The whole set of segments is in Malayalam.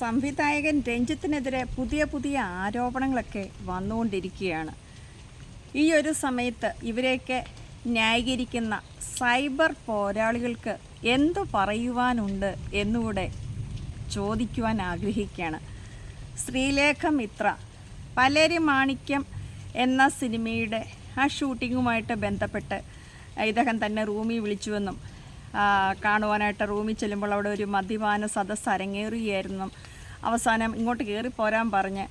സംവിധായകൻ രഞ്ജിത്തിനെതിരെ പുതിയ പുതിയ ആരോപണങ്ങളൊക്കെ വന്നുകൊണ്ടിരിക്കുകയാണ്. ഈ ഒരു സമയത്ത് ഇവരെയൊക്കെ ന്യായീകരിക്കുന്ന സൈബർ പോരാളികൾക്ക് എന്തു പറയുവാനുണ്ട് എന്നുകൂടെ ചോദിക്കുവാൻ ആഗ്രഹിക്കുകയാണ്. ശ്രീലേഖ മിത്ര പലരി മാണിക്യം എന്ന സിനിമയുടെ ആ ഷൂട്ടിങ്ങുമായിട്ട് ബന്ധപ്പെട്ട് ഇദ്ദേഹം തന്നെ റൂമിൽ വിളിച്ചുവെന്നും കാണുവാനായിട്ട് റൂമിൽ ചെല്ലുമ്പോൾ അവിടെ ഒരു മദ്യപാന സദസ് അരങ്ങേറുകയായിരുന്നു. അവസാനം ഇങ്ങോട്ട് കയറി പോരാൻ പറഞ്ഞ്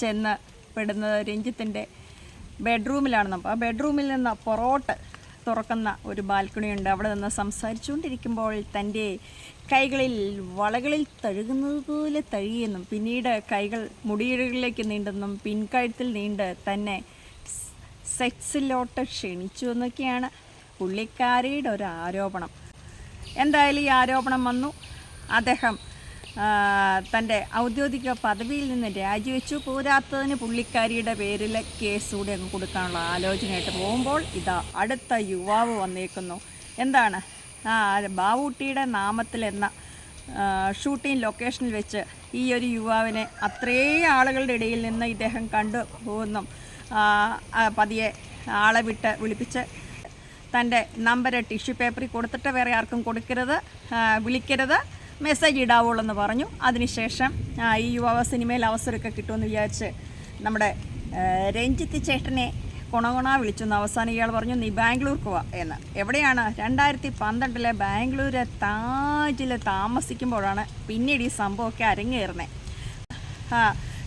ചെന്ന് പെടുന്നത് രഞ്ജിത്തിന്റെ ബെഡ്റൂമിലാണെന്നും ആ ബെഡ്റൂമിൽ നിന്ന് പൊറോട്ട് തുറക്കുന്ന ഒരു ബാൽക്കണി ഉണ്ട്. അവിടെ നിന്ന് സംസാരിച്ചുകൊണ്ടിരിക്കുമ്പോൾ തന്റെ കൈകളിൽ വളകളിൽ തഴുകുന്നത് പോലെ പിന്നീട് കൈകൾ മുടിയിഴകളിലേക്ക് നീണ്ടെന്നും പിൻകഴുത്തിൽ നീണ്ട് തന്നെ സെക്സിലോട്ട് ക്ഷണിച്ചു എന്നൊക്കെയാണ് പുള്ളിക്കാരിയുടെ ഒരു ആരോപണം. എന്തായാലും ഈ ആരോപണം വന്നു. അദ്ദേഹം തന്റെ ഔദ്യോഗിക പദവിയിൽ നിന്ന് രാജിവെച്ചു. പോരാത്തതിന് പുള്ളിക്കാരിയുടെ പേരിൽ കേസ് കൂടി അങ്ങ് കൊടുക്കാനുള്ള ആലോചനയായിട്ട് പോകുമ്പോൾ ഇതാ അടുത്ത യുവാവ് വന്നേക്കുന്നു. എന്താണ്? ആ ബാവൂട്ടിയുടെ നാമത്തിൽ എന്ന ഷൂട്ടിംഗ് ലൊക്കേഷനിൽ വെച്ച് ഈ ഒരു യുവാവിനെ അത്രയും ആളുകളുടെ ഇടയിൽ നിന്ന് ഇദ്ദേഹം കണ്ടു പോകുന്നു. പതിയെ ആളെ വിട്ട് വിളിപ്പിച്ച് തന്റെ നമ്പർ ടിഷ്യൂ പേപ്പറിൽ കൊടുത്തിട്ട് വേറെ ആർക്കും കൊടുക്കരുത് വിളിക്കരുത്. മെസ്സേജ് ഇടാവുള്ളൂ എന്ന് പറഞ്ഞു. അതിനുശേഷം ഈ യുവാവ് സിനിമയിൽ അവസരമൊക്കെ കിട്ടുമെന്ന് വിചാരിച്ച് നമ്മുടെ രഞ്ജിത്ത് ചേട്ടനെ കൊണകൊണ വിളിച്ചു എന്ന് അവസാനം ഇയാൾ പറഞ്ഞു നീ ബാംഗ്ലൂർക്ക് വാ എന്ന്. എവിടെയാണ്? രണ്ടായിരത്തി പന്ത്രണ്ടിലെ ബാംഗ്ലൂരെ താജിൽ താമസിക്കുമ്പോഴാണ് പിന്നീട് ഈ സംഭവമൊക്കെ അരങ്ങേറുന്നത്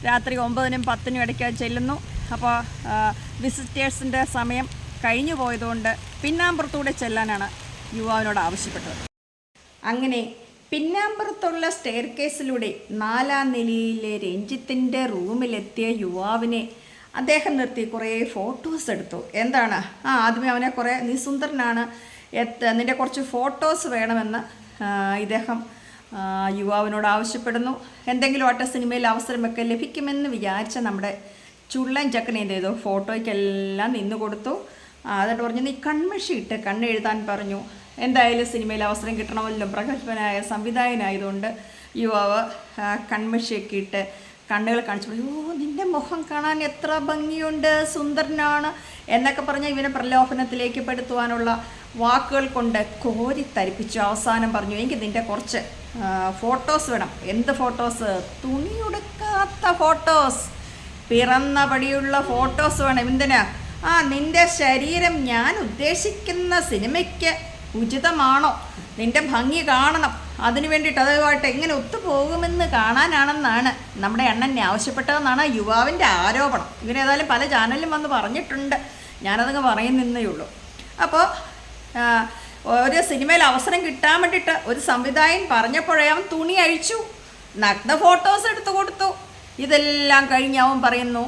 രാത്രി ഒമ്പതിനും പത്തിനും ഇടയ്ക്ക് ചെല്ലുന്നു. അപ്പോൾ വിസിറ്റേഴ്സിന്റെ സമയം കഴിഞ്ഞു പോയതുകൊണ്ട് പിന്നാമ്പുറത്തൂടെ ചെല്ലാനാണ് യുവാവിനോട് ആവശ്യപ്പെട്ടത്. അങ്ങനെ പിന്നാമ്പുറത്തുള്ള സ്റ്റെയർ കേസിലൂടെ നാലാം നിലയിലെ രഞ്ജിത്തിന്റെ റൂമിലെത്തിയ യുവാവിനെ അദ്ദേഹം നിർത്തി കുറേ ഫോട്ടോസ് എടുത്തു. എന്താണ്? ആ ആദ്യമേ അവനെ കുറേ നീ സുന്ദരനാണ് എത്ത നിന്റെ കുറച്ച് ഫോട്ടോസ് വേണമെന്ന് ഇദ്ദേഹം യുവാവിനോട് ആവശ്യപ്പെടുന്നു. എന്തെങ്കിലും ആട്ട സിനിമയിൽ അവസരമൊക്കെ ലഭിക്കുമെന്ന് വിചാരിച്ച നമ്മുടെ ചുള്ളൻ ചക്കൻ എന്ത് ചെയ്തു ഫോട്ടോയ്ക്കെല്ലാം നിന്ന് കൊടുത്തു എന്നിട്ട് പറഞ്ഞു നീ കൺമഷി ഇട്ട് കണ്ണെഴുതാൻ പറഞ്ഞു. എന്തായാലും സിനിമയിൽ അവസരം കിട്ടണമല്ലോ. പ്രഗത്ഭനായ സംവിധായകനായതുകൊണ്ട് യുവാവ് കൺമഷിയൊക്കെ ഇട്ട് കണ്ണുകൾ കാണിച്ചു ഓ നിന്റെ മുഖം കാണാൻ എത്ര ഭംഗിയുണ്ട് സുന്ദരനാണ് എന്നൊക്കെ പറഞ്ഞ് ഇവനെ പ്രലോഭനത്തിലേക്ക് പെടുത്തുവാനുള്ള വാക്കുകൾ കൊണ്ട് കോരി തരിപ്പിച്ചു. അവസാനം പറഞ്ഞു എനിക്ക് നിന്റെ കുറച്ച് ഫോട്ടോസ് വേണം. എന്ത് ഫോട്ടോസ്? തുണിയുടുക്കാത്ത ഫോട്ടോസ്. പിറന്ന പടിയുള്ള ഫോട്ടോസ് വേണം. എന്തിനാ? ആ നിന്റെ ശരീരം ഞാൻ ഉദ്ദേശിക്കുന്ന സിനിമയ്ക്ക് ഉചിതമാണോ? നിന്റെ ഭംഗി കാണണം. അതിനു വേണ്ടിയിട്ട് അതുമായിട്ട് എങ്ങനെ ഒത്തുപോകുമെന്ന് കാണാനാണെന്നാണ് നമ്മുടെ അണ്ണനെ ആവശ്യപ്പെട്ടതെന്നാണ് യുവാവിന്റെ ആരോപണം. ഇവരേതായാലും പല ചാനലിലും വന്ന് പറഞ്ഞിട്ടുണ്ട്. ഞാനതങ്ങ് പറയുന്നേ ഉള്ളൂ. അപ്പോൾ ഒരു സിനിമയിൽ അവസരം കിട്ടാൻ വേണ്ടിയിട്ട് ഒരു സംവിധായകൻ പറഞ്ഞപ്പോഴേ അവൻ തുണി അഴിച്ചു നഗ്ന ഫോട്ടോസ് എടുത്തു കൊടുത്തു. ഇതെല്ലാം കഴിഞ്ഞ് അവൻ പറയുന്നു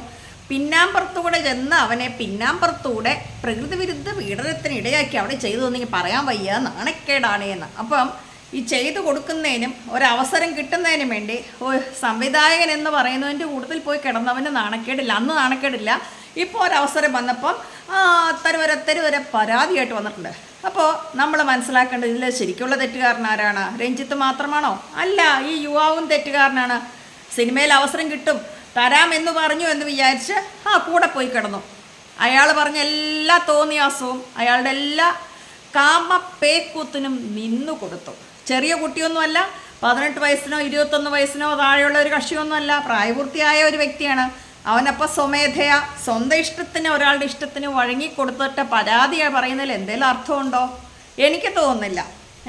പിന്നാമ്പുറത്തൂടെ ചെന്ന് അവനെ പിന്നാമ്പുറത്തൂടെ പ്രകൃതി വിരുദ്ധ പീഡനത്തിന് ഇടയാക്കി അവിടെ ചെയ്തു തന്നെങ്കിൽ പറയാൻ വയ്യ. നാണക്കേടാണ് എന്ന്. അപ്പം ഈ ചെയ്തു കൊടുക്കുന്നതിനും ഒരവസരം കിട്ടുന്നതിനും വേണ്ടി സംവിധായകൻ എന്ന് പറയുന്നതിന്റെ കൂടുതൽ പോയി കിടന്നവന് നാണക്കേടില്ല. അന്ന് നാണക്കേടില്ല. ഇപ്പോൾ ഒരവസരം വന്നപ്പം ആ അത്തരം ഒരു അത്തരം ഒരു പരാതിയായിട്ട് വന്നിട്ടുണ്ട്. അപ്പോൾ നമ്മൾ മനസ്സിലാക്കേണ്ടത് ഇതിൽ ശരിക്കുള്ള തെറ്റുകാരൻ ആരാണ് രഞ്ജിത്ത് മാത്രമാണോ? അല്ല ഈ യുവാവും തെറ്റുകാരനാണ്. സിനിമയിൽ അവസരം കിട്ടും. തരാമെന്ന് പറഞ്ഞു എന്ന് വിചാരിച്ച് ആ കൂടെ പോയി കിടന്നു. അയാൾ പറഞ്ഞ എല്ലാ തോന്നിയാസവും അയാളുടെ എല്ലാ കാമപ്പേക്കൂത്തിനും നിന്നു കൊടുത്തു. ചെറിയ കുട്ടിയൊന്നുമല്ല പതിനെട്ട് വയസ്സിനോ ഇരുപത്തൊന്ന് വയസ്സിനോ താഴെയുള്ള ഒരു കക്ഷിയൊന്നുമല്ല പ്രായപൂർത്തിയായ ഒരു വ്യക്തിയാണ്. അവനപ്പോൾ സ്വമേധയാ സ്വന്തം ഇഷ്ടത്തിന് ഒരാളുടെ ഇഷ്ടത്തിന് വഴങ്ങി കൊടുത്തിട്ട് പരാതി പറയുന്നതിൽ എന്തെങ്കിലും അർത്ഥമുണ്ടോ? എനിക്ക് തോന്നുന്നില്ല.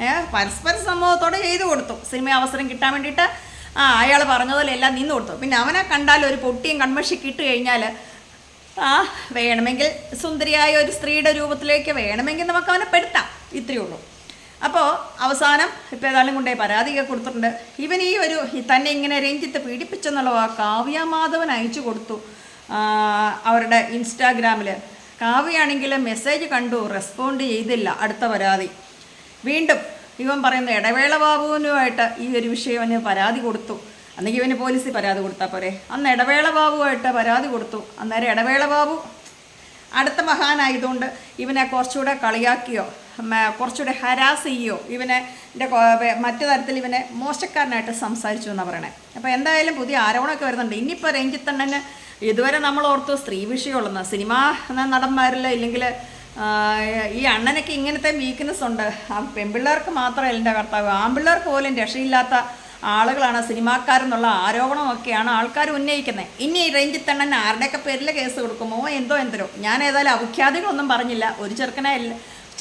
ഏഹ് പരസ്പര സംഭവത്തോടെ ചെയ്തു കൊടുത്തു. സിനിമ അവസരം കിട്ടാൻ വേണ്ടിയിട്ട് ആ അയാൾ പറഞ്ഞതിലെല്ലാം നിന്ന് കൊടുത്തു. പിന്നെ അവനെ കണ്ടാൽ ഒരു പൊട്ടിയും കൺമഷി കിട്ടു കഴിഞ്ഞാൽ ആ വേണമെങ്കിൽ സുന്ദരിയായ ഒരു സ്ത്രീയുടെ രൂപത്തിലേക്ക് വേണമെങ്കിൽ നമുക്ക് അവനെ പെടുത്താം. ഇത്രയേ ഉള്ളൂ. അപ്പോൾ അവസാനം ഇപ്പോൾ ഏതായാലും കൊണ്ടേ പരാതിയൊക്കെ കൊടുത്തിട്ടുണ്ട്. ഇവൻ ഈ ഒരു തന്നെ ഇങ്ങനെ രഞ്ജിത്ത് പീഡിപ്പിച്ചെന്നുള്ള ആ കാവ്യ മാധവൻ അയച്ചു കൊടുത്തു. അവരുടെ ഇൻസ്റ്റാഗ്രാമിൽ കാവ്യാണെങ്കിൽ മെസ്സേജ് കണ്ടു റെസ്പോണ്ട് ചെയ്തില്ല അടുത്ത പരാതി. വീണ്ടും ഇവൻ പറയുന്ന ഇടവേള ബാബുവിനുമായിട്ട് ഈ ഒരു വിഷയം അവന് പരാതി കൊടുത്തു. അന്നെങ്കിൽ ഇവന് പോലീസിൽ പരാതി കൊടുത്താൽ പോരെ. അന്ന് ഇടവേള ബാബുവായിട്ട് പരാതി കൊടുത്തു. അന്നേരം ഇടവേള ബാബു അടുത്ത മഹാനായതുകൊണ്ട് ഇവനെ കുറച്ചുകൂടെ കളിയാക്കിയോ കുറച്ചുകൂടെ ഹരാസ് ചെയ്യോ ഇവനെ മറ്റു തരത്തിൽ ഇവനെ മോശക്കാരനായിട്ട് സംസാരിച്ചു എന്നാണ് പറയണേ. അപ്പോൾ എന്തായാലും പുതിയ ആരോപണമൊക്കെ വരുന്നുണ്ട്. ഇനിയിപ്പോൾ രഞ്ജിത്തണ്ണന് ഇതുവരെ നമ്മൾ ഓർത്തു സ്ത്രീ വിഷയമുള്ളതാണ് സിനിമ നടന്മാരിൽ ഇല്ലെങ്കിൽ ഈ അണ്ണനൊക്കെ ഇങ്ങനത്തെ വീക്ക്നെസ് ഉണ്ട്. ആ പെൺപിള്ളേർക്ക് മാത്രമല്ല എന്റെ കർത്താവ് ആൺപിള്ളേർക്ക് പോലും രക്ഷയില്ലാത്ത ആളുകളാണ് സിനിമാക്കാരെന്നുള്ള ആരോപണമൊക്കെയാണ് ആൾക്കാർ ഉന്നയിക്കുന്നത്. ഇനി ഈ റേഞ്ചിൽ തന്നെ ആരുടെയൊക്കെ പേരിൽ കേസ് കൊടുക്കുമോ എന്തോ എന്തോ ഞാൻ ഏതായാലും അവിഖ്യാതികളൊന്നും പറഞ്ഞില്ല. ഒരു ചെറുക്കനെ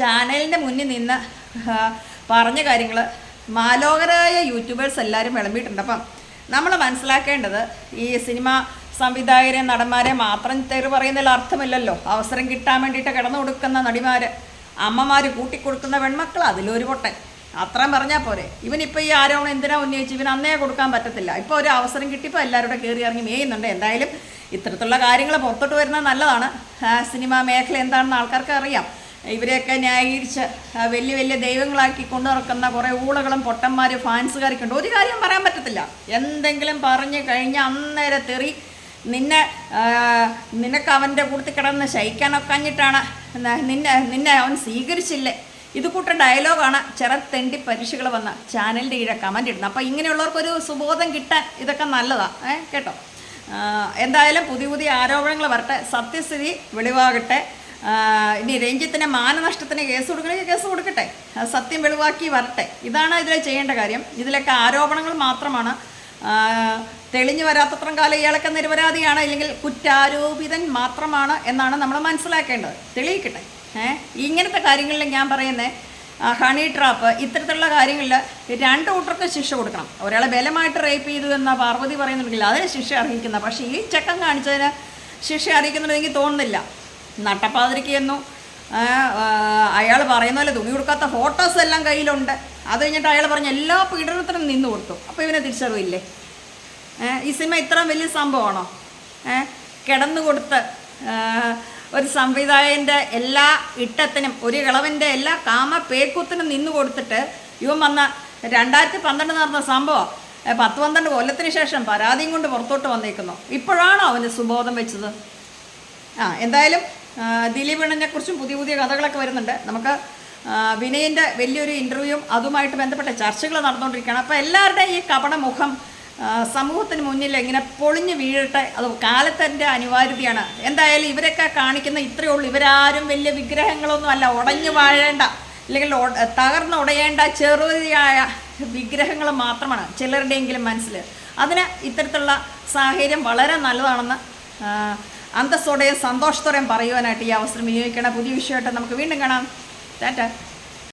ചാനലിന്റെ മുന്നിൽ നിന്ന് പറഞ്ഞ കാര്യങ്ങൾ മാലോകരായ യൂട്യൂബേഴ്സ് എല്ലാവരും വിളമ്പിയിട്ടുണ്ട്. അപ്പം നമ്മൾ മനസ്സിലാക്കേണ്ടത് ഈ സിനിമ സംവിധായകരെ നടന്മാരെ മാത്രം തെറി പറയുന്നതിൽ അർത്ഥമില്ലല്ലോ. അവസരം കിട്ടാൻ വേണ്ടിയിട്ട് കിടന്നു കൊടുക്കുന്ന നടിമാർ അമ്മമാർ കൂട്ടിക്കൊടുക്കുന്ന പെൺമക്കൾ അതിലൊരു പൊട്ടൻ അത്രയും പറഞ്ഞാൽ പോരെ. ഇവനിപ്പോൾ ഈ ആരോപണം എന്തിനാ ഉന്നയിച്ച്? ഇവൻ അന്നേ കൊടുക്കാൻ പറ്റത്തില്ല. ഇപ്പോൾ ഒരു അവസരം കിട്ടിയപ്പോൾ എല്ലാവരുടെ കയറി ഇറങ്ങി മേയുന്നുണ്ട്. എന്തായാലും ഇത്തരത്തിലുള്ള കാര്യങ്ങൾ പുറത്തോട്ട് വരുന്നത് നല്ലതാണ്. സിനിമാ മേഖല എന്താണെന്ന് ആൾക്കാർക്ക് അറിയാം. ഇവരെയൊക്കെ ന്യായീകരിച്ച് വലിയ വലിയ ദൈവങ്ങളാക്കി കൊണ്ടു നടക്കുന്ന കുറേ ഊളകളും പൊട്ടന്മാർ ഫാൻസുകാരൊക്കെ ഉണ്ട്. ഒരു കാര്യം പറയാൻ പറ്റത്തില്ല. എന്തെങ്കിലും പറഞ്ഞു കഴിഞ്ഞാൽ അന്നേരം തെറി നിന്നെ നിനക്ക് അവന്റെ കൂട്ടത്തിൽ കിടന്ന് ശയിക്കാനൊക്കഞ്ഞിട്ടാണ് നിന്നെ നിന്നെ അവൻ സ്വീകരിച്ചില്ലേ? ഇത് കൂട്ട ഡയലോഗാണ്. ചെറ തെണ്ടി പരീക്ഷകൾ വന്ന ചാനലിന്റെ കീഴെ കമന്റ് ഇടുന്നത് അപ്പോൾ ഇങ്ങനെയുള്ളവർക്കൊരു സുബോധം കിട്ടാൻ ഇതൊക്കെ നല്ലതാണ് ഏ കേട്ടോ? എന്തായാലും പുതിയ പുതിയ ആരോപണങ്ങൾ വരട്ടെ. സത്യസ്ഥിതി വെളിവാകട്ടെ. ഇനി രഞ്ജിത്തിന്റെ മാനനഷ്ടത്തിന് കേസ് കൊടുക്കണമെങ്കിൽ കേസ് കൊടുക്കട്ടെ. സത്യം വെളിവാക്കി വരട്ടെ. ഇതാണ് ഇതിൽ ചെയ്യേണ്ട കാര്യം. ഇതിലൊക്കെ ആരോപണങ്ങൾ മാത്രമാണ്. തെളിഞ്ഞു വരാത്തത്രം കാലം ഇയാളൊക്കെ നിരപരാധിയാണ്. അല്ലെങ്കിൽ കുറ്റാരോപിതൻ മാത്രമാണ് എന്നാണ് നമ്മൾ മനസ്സിലാക്കേണ്ടത്. തെളിയിക്കട്ടെ. ഏഹ് ഇങ്ങനത്തെ കാര്യങ്ങളിൽ ഞാൻ പറയുന്നത് ഹണി ട്രാപ്പ് ഇത്തരത്തിലുള്ള കാര്യങ്ങളിൽ രണ്ട് കൂട്ടർക്ക് ശിക്ഷ കൊടുക്കണം. ഒരാളെ ബലമായിട്ട് റേപ്പ് ചെയ്തു എന്ന പാർവതി പറയുന്നുണ്ടെങ്കിൽ അതിന് ശിക്ഷ അർഹിക്കുന്ന പക്ഷേ ഈ ചക്കം കാണിച്ചതിന് ശിക്ഷ അർഹിക്കുന്നുണ്ട് എനിക്ക് തോന്നുന്നില്ല നട്ടപ്പാതിരിക്കുന്നു അയാൾ പറയുന്ന പോലെ തുണി കൊടുക്കാത്ത ഫോട്ടോസ് എല്ലാം കയ്യിലുണ്ട്. അത് കഴിഞ്ഞിട്ട് അയാൾ പറഞ്ഞ എല്ലാ പീഡനത്തിനും നിന്ന് കൊടുത്തു. അപ്പോൾ ഇവനെ തിരിച്ചറിവില്ലേ? ഈ സിനിമ ഇത്ര വലിയ സംഭവമാണോ? കിടന്നു കൊടുത്ത് ഒരു സംവിധായകന്റെ എല്ലാ ഇട്ടത്തിനും ഒരു ഇളവന്റെ എല്ലാ കാമ പേക്കൂത്തിനും നിന്ന് കൊടുത്തിട്ട് ഇവൻ വന്ന രണ്ടായിരത്തി പന്ത്രണ്ട് നടന്ന സംഭവം പത്ത് പന്ത്രണ്ട് കൊല്ലത്തിന് ശേഷം പരാതിയും കൊണ്ട് പുറത്തോട്ട് വന്നേക്കുന്നു. ഇപ്പോഴാണോ അവന് സുബോധം വെച്ചത്? ആ എന്തായാലും ആ, ദിലീപ് അണ്ണനെ കുറിച്ചും പുതിയ പുതിയ കഥകളൊക്കെ വരുന്നുണ്ട്. നമുക്ക് വിനയന്റെ വലിയൊരു ഇന്റർവ്യൂവും അതുമായിട്ട് ബന്ധപ്പെട്ട ചർച്ചകൾ നടന്നുകൊണ്ടിരിക്കുകയാണ്. അപ്പോൾ എല്ലാവരുടെയും ഈ കപടമുഖം സമൂഹത്തിന് മുന്നിൽ ഇങ്ങനെ പൊളിഞ്ഞു വീഴട്ടെ അത് കാലത്തിന്റെ അനിവാര്യതയാണ്. എന്തായാലും ഇവരൊക്കെ കാണിക്കുന്ന ഇത്രയേ ഉള്ളൂ. ഇവരാരും വലിയ വിഗ്രഹങ്ങളൊന്നും അല്ല. ഉടഞ്ഞു വാഴേണ്ട അല്ലെങ്കിൽ തകർന്ന് ഉടയേണ്ട ചെറുതായ വിഗ്രഹങ്ങൾ മാത്രമാണ് ചിലരുടെയെങ്കിലും മനസ്സിൽ അതിന് ഇത്തരത്തിലുള്ള സാഹചര്യം വളരെ നല്ലതാണെന്ന് അന്തസ്സോടെയും സന്തോഷത്തോടെയും പറയുവാനായിട്ട് ഈ അവസരം വിനിയോഗിക്കണം പുതിയ വിഷയമായിട്ട് നമുക്ക് വീണ്ടും കാണാം. টাটা।